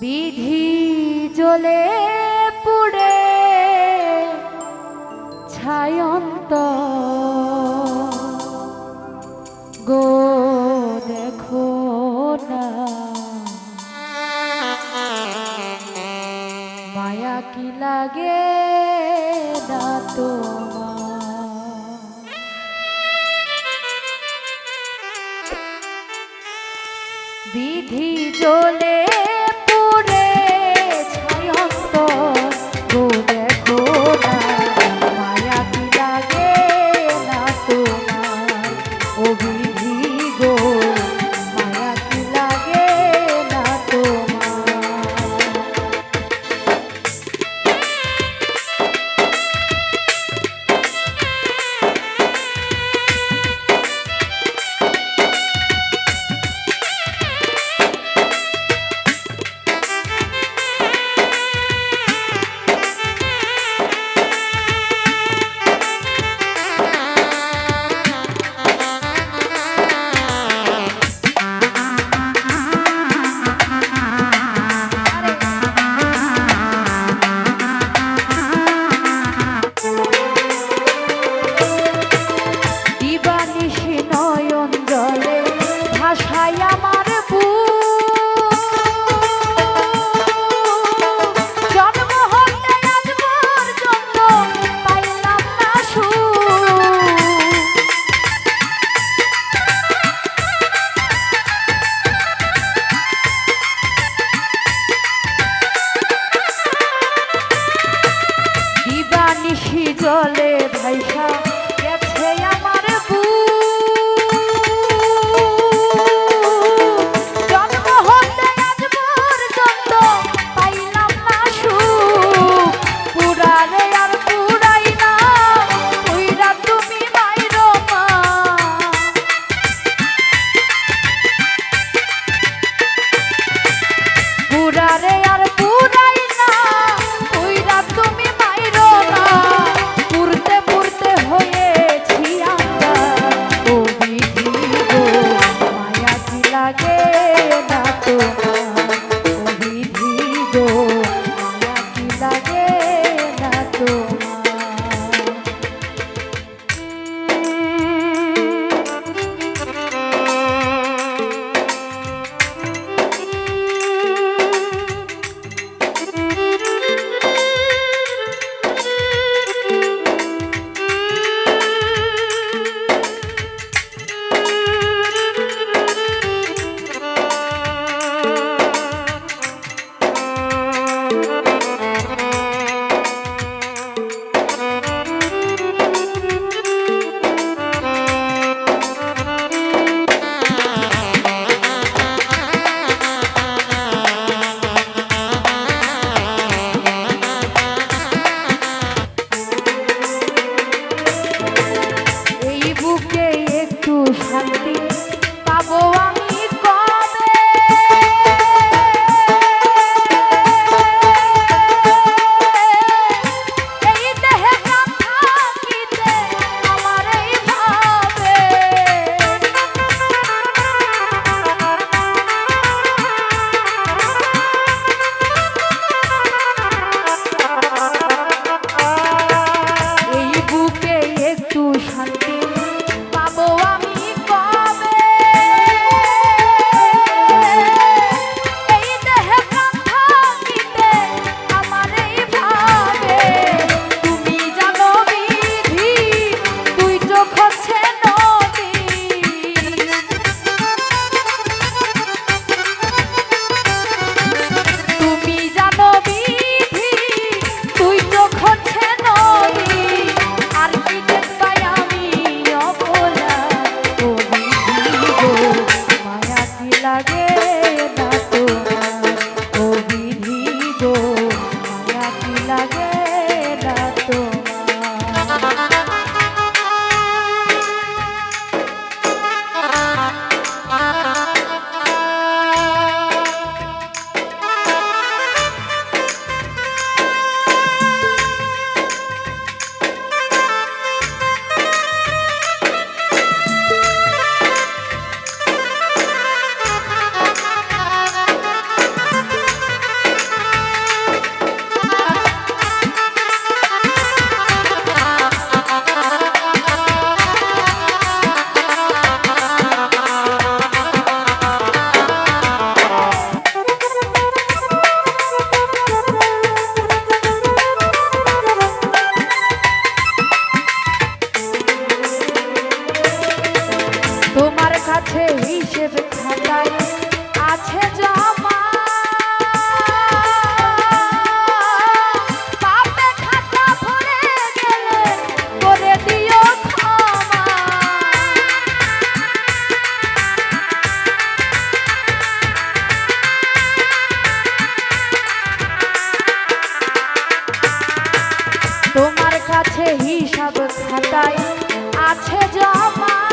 বিধি জ্বলে পুড়ে ছায়ন্ত। গো দেখো না। মায়া কি লাগে না বিধি জ্বলে আছে তোমার কাছে হিসাব খাতায় আছে জমা।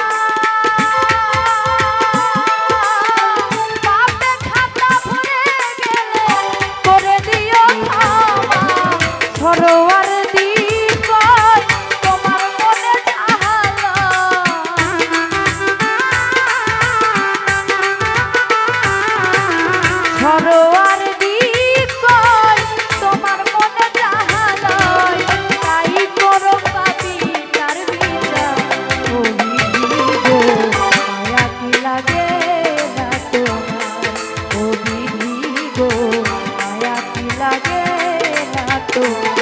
嗯